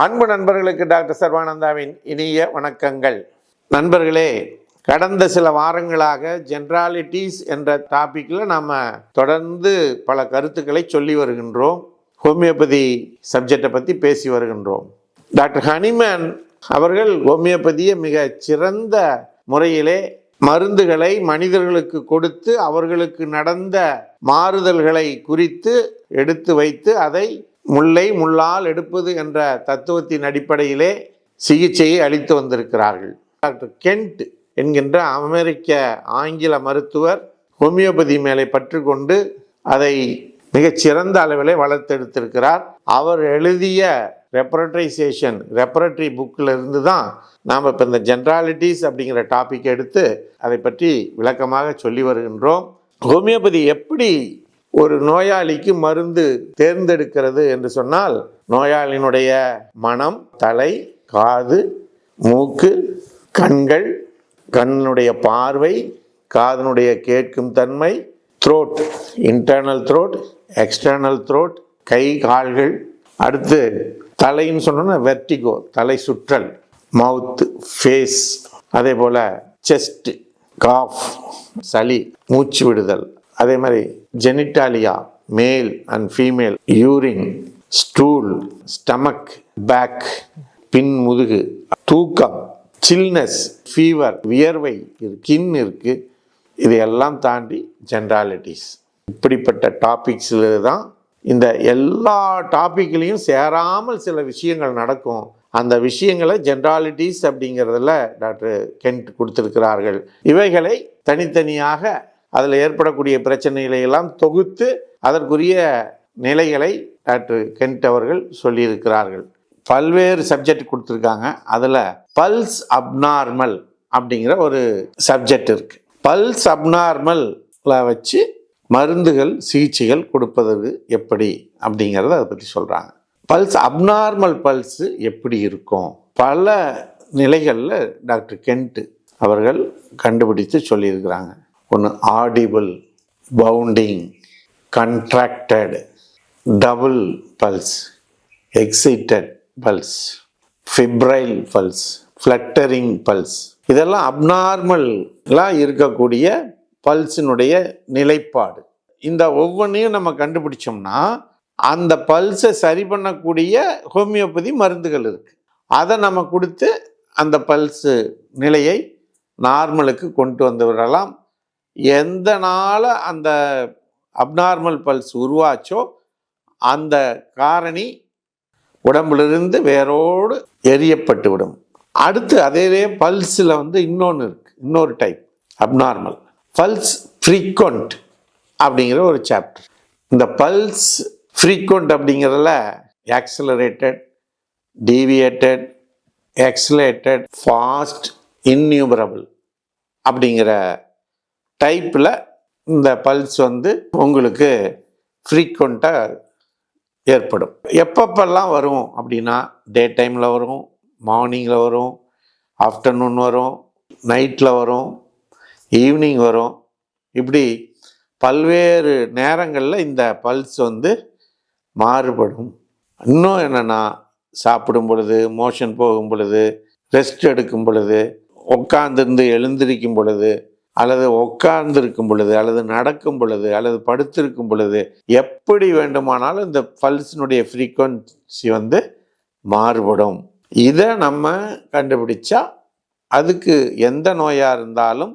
அன்பு நண்பர்களுக்கு டாக்டர் சர்வானந்தாவின் இனிய வணக்கங்கள். நண்பர்களே கடந்த சில வாரங்களாக ஜென்ராலிட்டிஸ் என்ற டாப்பிக்கில் நாம் தொடர்ந்து பல கருத்துக்களை சொல்லி வருகின்றோம். ஹோமியோபதி சப்ஜெக்டை பற்றி பேசி வருகின்றோம். டாக்டர் ஹனிமேன் அவர்கள் ஹோமியோபதியை மிக சிறந்த முறையிலே மருந்துகளை மனிதர்களுக்கு கொடுத்து அவர்களுக்கு நடந்த மாறுதல்களை குறித்து எடுத்து வைத்து அதை முல்லை முள்ளால் எடுப்பது என்ற தத்துவத்தின் அடிப்படையிலே சிகிச்சையை அளித்து வந்திருக்கிறார்கள். டாக்டர் கென்ட் என்கின்ற அமெரிக்க ஆங்கில மருத்துவர் ஹோமியோபதி மேலே பற்றுக்கொண்டு அதை மிகச்சிறந்த அளவிலே வளர்த்தெடுத்திருக்கிறார். அவர் எழுதிய ரெப்பரட்ரைசேஷன் ரெப்பரட்டரி புக்கில் இருந்து தான் நாம் இப்போ இந்த ஜென்ராலிட்டிஸ் அப்படிங்கிற டாபிக் எடுத்து அதை பற்றி விளக்கமாக சொல்லி வருகின்றோம். ஹோமியோபதி எப்படி ஒரு நோயாளிக்கு மருந்து தேர்ந்தெடுக்கிறது என்று சொன்னால் நோயாளியினுடைய மனம் தலை காது மூக்கு கண்கள் கண்ணுடைய பார்வை காதனுடைய கேட்கும் தன்மை throat internal throat external throat கை கால்கள். அடுத்து தலைன்னு சொன்னோன்னா வெர்டிகோ தலை சுற்றல் மவுத்து ஃபேஸ் அதே போல் செஸ்ட் காஃப் சளி மூச்சு விடுதல். அதே மாதிரி genitalia male and female urine stool stomach back பின் முதுகு தூக்கம் சில்னஸ் ஃபீவர் வியர்வை கின் இருக்குது இதையெல்லாம் தாண்டி ஜென்ராலிட்டிஸ் இப்படிப்பட்ட டாபிக்ஸில் தான் இந்த எல்லா டாப்பிக்லேயும் சேராமல் சில விஷயங்கள் நடக்கும். அந்த விஷயங்களை ஜென்ராலிட்டிஸ் அப்படிங்கிறதுல டாக்டர் கென்ட் கொடுத்துருக்கிறார்கள். இவைகளை தனித்தனியாக அதில் ஏற்படக்கூடிய பிரச்சனைகளை எல்லாம் தொகுத்து அதற்குரிய நிலைகளை டாக்டர் கென்ட் அவர்கள் சொல்லியிருக்கிறார்கள். பல்வேறு சப்ஜெக்ட் கொடுத்துருக்காங்க. அதில் பல்ஸ் அப்நார்மல் அப்படிங்கிற ஒரு சப்ஜெக்ட் இருக்கு. பல்ஸ் அப்நார்மலில் வச்சு மருந்துகள் சிகிச்சைகள் கொடுப்பதற்கு எப்படி அப்படிங்கிறத அதை பற்றி சொல்கிறாங்க பல்ஸ் அப்நார்மல் பல்ஸு எப்படி இருக்கும்? பல நிலைகளில் டாக்டர் கென்ட்டு அவர்கள் கண்டுபிடித்து சொல்லியிருக்கிறாங்க. ஒன்று audible pounding contracted double pulse excited pulse febrile pulse fluttering pulse இதெல்லாம் அப்நார்மலாக இருக்கக்கூடிய பல்ஸினுடைய நிலைப்பாடு. இந்த ஒவ்வொன்றையும் நம்ம கண்டுபிடிச்சோம்னா அந்த பல்ஸை சரி பண்ணக்கூடிய ஹோமியோபதி மருந்துகள் இருக்குது அதை நம்ம கொடுத்து அந்த பல்ஸு நிலையை நார்மலுக்கு கொண்டு வந்து விடலாம் எந்த நாள் அந்த அப்நார்மல் பல்ஸ் உருவாச்சோ அந்த காரணி உடம்பிலிருந்து வேரோடு எரியப்பட்டு விடும் அடுத்து அதே பல்ஸில் வந்து இன்னொன்று இருக்குது இன்னொரு டைப் அப்நார்மல் பல்ஸ் ஃப்ரீக்வண்ட் அப்படிங்கிற ஒரு சாப்டர் இந்த பல்ஸ் ஃப்ரீக்வண்ட் அப்படிங்கிறதுல accelerated deviated escalated fast innumerable அப்படிங்கிற டைப்பில் இந்த பல்ஸ் வந்து உங்களுக்கு ஃப்ரீக்வெண்ட்டாக ஏற்படும். எப்பப்பெல்லாம் வரும் அப்படின்னா டே டைமில் வரும் மார்னிங்கில் வரும் ஆஃப்டர்நூன் வரும் நைட்டில் வரும் ஈவினிங் வரும். இப்படி பல்வேறு நேரங்களில் இந்த பல்ஸ் வந்து மாறுபடும். இன்னும் என்னென்னா சாப்பிடும் பொழுது மோஷன் போகும் பொழுது ரெஸ்ட் எடுக்கும் பொழுது உட்காந்துருந்து எழுந்திருக்கும் பொழுது அல்லது உட்கார்ந்திருக்கும் பொழுது அல்லது நடக்கும் பொழுது அல்லது படுத்திருக்கும் பொழுது எப்படி வேண்டுமானாலும் இந்த பல்ஸினுடைய ஃப்ரீக்குவன்சி வந்து மாறுபடும். இதை நம்ம கண்டுபிடிச்சா அதுக்கு எந்த நோயாக இருந்தாலும்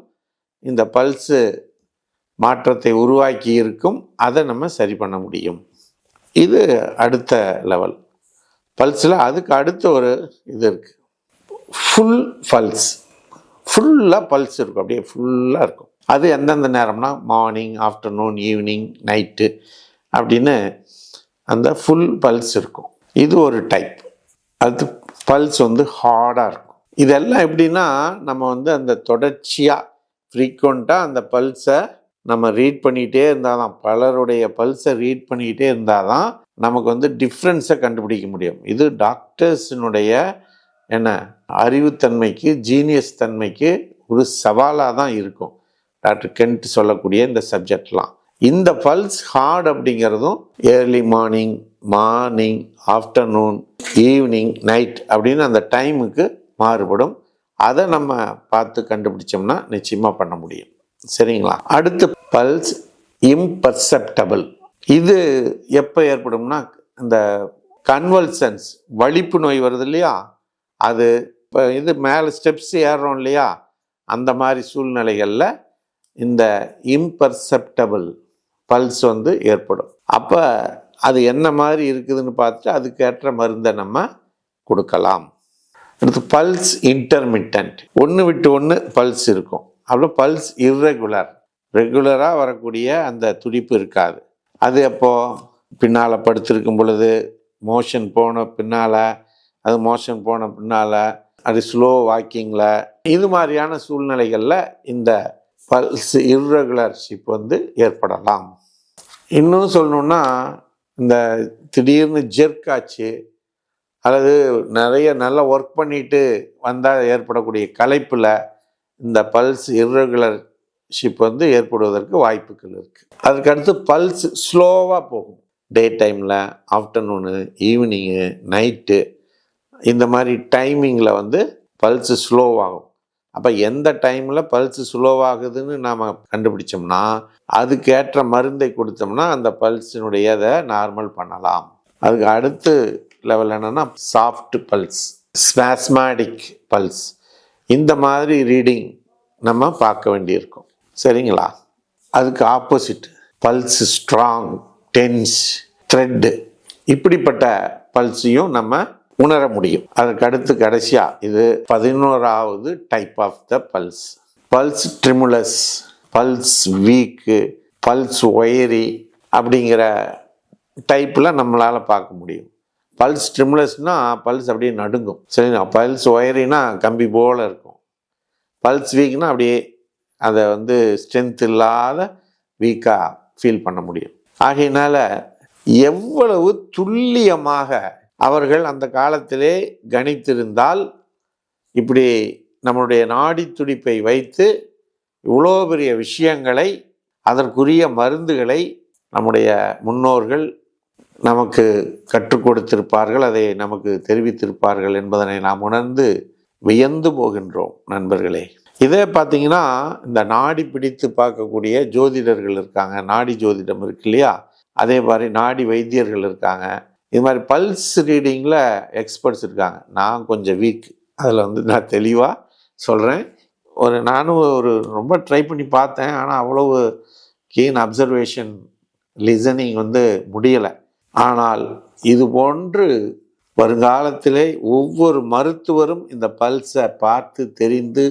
இந்த பல்ஸு மாற்றத்தை உருவாக்கி இருக்கும். அதை நம்ம சரி பண்ண முடியும். இது அடுத்த லெவல் பல்ஸில் அதுக்கு அடுத்த ஒரு இது இருக்குது ஃபுல் பல்ஸ் ஃபுல்லாக பல்ஸ் இருக்கும். அப்படியே ஃபுல்லாக இருக்கும். அது எந்தெந்த நேரம்னா மார்னிங் ஆஃப்டர்நூன் ஈவினிங் நைட்டு அப்படின்னு அந்த ஃபுல் பல்ஸ் இருக்கும். இது ஒரு டைப். அது பல்ஸ் வந்து ஹார்டாக இருக்கும். இதெல்லாம் எப்படின்னா நம்ம வந்து அந்த தொடர்ச்சியாக ஃப்ரீக்வெண்ட்டாக அந்த பல்ஸை நம்ம ரீட் பண்ணிகிட்டே இருந்தால் தான் பலருடைய பல்ஸை ரீட் பண்ணிக்கிட்டே இருந்தால் தான் நமக்கு வந்து டிஃப்ரென்ஸை கண்டுபிடிக்க முடியும். இது டாக்டர்ஸினுடைய என்ன? அறிவுத்தன்மைக்கு ஜீனியஸ் தன்மைக்கு ஒரு சவாலாக தான் இருக்கும். டாக்டர் கென்ட் சொல்லக்கூடிய இந்த சப்ஜெக்ட்லாம். இந்த பல்ஸ் ஹார்ட் அப்படிங்கிறதும் early morning morning afternoon evening night அப்படின்னு அந்த டைமுக்கு மாறுபடும். அதை நம்ம பார்த்து கண்டுபிடிச்சோம்னா நிச்சயமாக பண்ண முடியும். சரிங்களா? அடுத்து பல்ஸ் இம்பர்செப்டபிள் இது எப்போ ஏற்படும்னா இந்த கன்வல்சன்ஸ் வலிப்பு நோய் வருது இல்லையா? அது இப்போ இது மேலே ஸ்டெப்ஸ் ஏறுறோம் இல்லையா? அந்த மாதிரி சூழ்நிலைகளில் இந்த இம்பர்செப்டபிள் பல்ஸ் வந்து ஏற்படும். அப்போ அது என்ன மாதிரி இருக்குதுன்னு பார்த்துட்டு அதுக்கேற்ற மருந்தை நம்ம கொடுக்கலாம். அடுத்து பல்ஸ் இன்டர்மிட்டன்ட் ஒன்று விட்டு ஒன்று பல்ஸ் இருக்கும். அப்புறம் பல்ஸ் இர்ரெகுலர் ரெகுலராக வரக்கூடிய அந்த துடிப்பு இருக்காது. அது அப்போது பின்னால் படுத்திருக்கும் பொழுது மோஷன் போன பின்னால் அது மோஷன் போன பின்னால் அது ஸ்லோ வாக்கிங்கில் இது மாதிரியான சூழ்நிலைகளில் இந்த பல்ஸ் இர்ரெகுலர்ஷிப் வந்து ஏற்படலாம். இன்னும் சொல்லணுன்னா இந்த திடீர்னு ஜெர்க் ஆச்சு அல்லது நிறைய நல்லா ஒர்க் பண்ணிட்டு வந்தால் ஏற்படக்கூடிய களைப்பில் இந்த பல்ஸ் இர்ரெகுலர்ஷிப் வந்து ஏற்படுவதற்கு வாய்ப்புகள் இருக்குது அதுக்கடுத்து பல்ஸ் ஸ்லோவாக போகும். டே டைமில் ஆஃப்டர்நூனு ஈவினிங்கு நைட்டு இந்த மாதிரி டைமிங்கில் வந்து பல்ஸு ஸ்லோவாகும் அப்போ எந்த டைமில் பல்ஸு ஸ்லோவாகுதுன்னு நாம் கண்டுபிடிச்சோம்னா அதுக்கேற்ற மருந்தை கொடுத்தோம்னா அந்த பல்ஸினுடைய இதை நார்மல் பண்ணலாம். அதுக்கு அடுத்து லெவல் என்னென்னா சாஃப்ட் பல்ஸ் ஸ்பாஸ்மாடிக் பல்ஸ் இந்த மாதிரி ரீடிங் நம்ம பார்க்க வேண்டியிருக்கும். சரிங்களா? அதுக்கு opposite pulse strong tense thread இப்படிப்பட்ட பல்ஸையும் நம்ம உணர முடியும். அதுக்கு அடுத்து கடைசியாக இது பதினோராவது type of the pulse pulse tremulous pulse weak pulse wiry அப்படிங்கிற டைப்பில் நம்மளால் பார்க்க முடியும். பல்ஸ் ட்ரிமுலஸ்னால் பல்ஸ் அப்படியே நடுங்கும். சரிங்களா? பல்ஸ் ஒயரினா கம்பி போல் இருக்கும். பல்ஸ் வீக்னால் அப்படியே அதை வந்து ஸ்ட்ரென்த் இல்லாத வீக்காக ஃபீல் பண்ண முடியும். ஆகையினால எவ்வளவு துல்லியமாக அவர்கள் அந்த காலத்திலே கணித்திருந்தால் இப்படி நம்மளுடைய நாடி துடிப்பை வைத்து இவ்வளோ பெரிய விஷயங்களை அதற்குரிய மருந்துகளை நம்முடைய முன்னோர்கள் நமக்கு கற்றுக் கொடுத்திருப்பார்கள் அதை நமக்கு தெரிவித்திருப்பார்கள் என்பதனை நாம் உணர்ந்து வியந்து போகின்றோம் நண்பர்களே. இதே பார்த்தீங்கன்னா இந்த நாடி பிடித்து பார்க்கக்கூடிய ஜோதிடர்கள் இருக்காங்க நாடி ஜோதிடம் இருக்கு இல்லையா? அதே மாதிரி நாடி வைத்தியர்கள் இருக்காங்க. இது மாதிரி பல்ஸ் ரீடிங்கில் எக்ஸ்பர்ட்ஸ் இருக்காங்க. நான் கொஞ்சம் வீக் அதில் வந்து நான் தெளிவாக சொல்கிறேன் ஒரு நானும் ஒரு ரொம்ப ட்ரை பண்ணி பார்த்தேன். ஆனால் அவ்வளவு கீன் அப்சர்வேஷன் லிசனிங் வந்து முடியலை. ஆனால் இது போன்று வருங்காலத்திலே ஒவ்வொரு மருத்துவரும் இந்த பல்ஸை பார்த்து தெரிந்து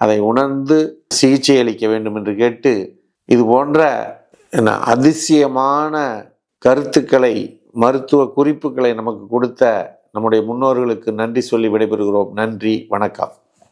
அதை உணர்ந்து சிகிச்சை அளிக்க வேண்டும் என்று கேட்டு இது போன்ற என்ன அதிசயமான கருத்துக்களை மருத்துவ குறிப்புகளை நமக்கு கொடுத்த நம்முடைய முன்னோர்களுக்கு நன்றி சொல்லி விடைபெறுகிறோம். நன்றி. வணக்கம்.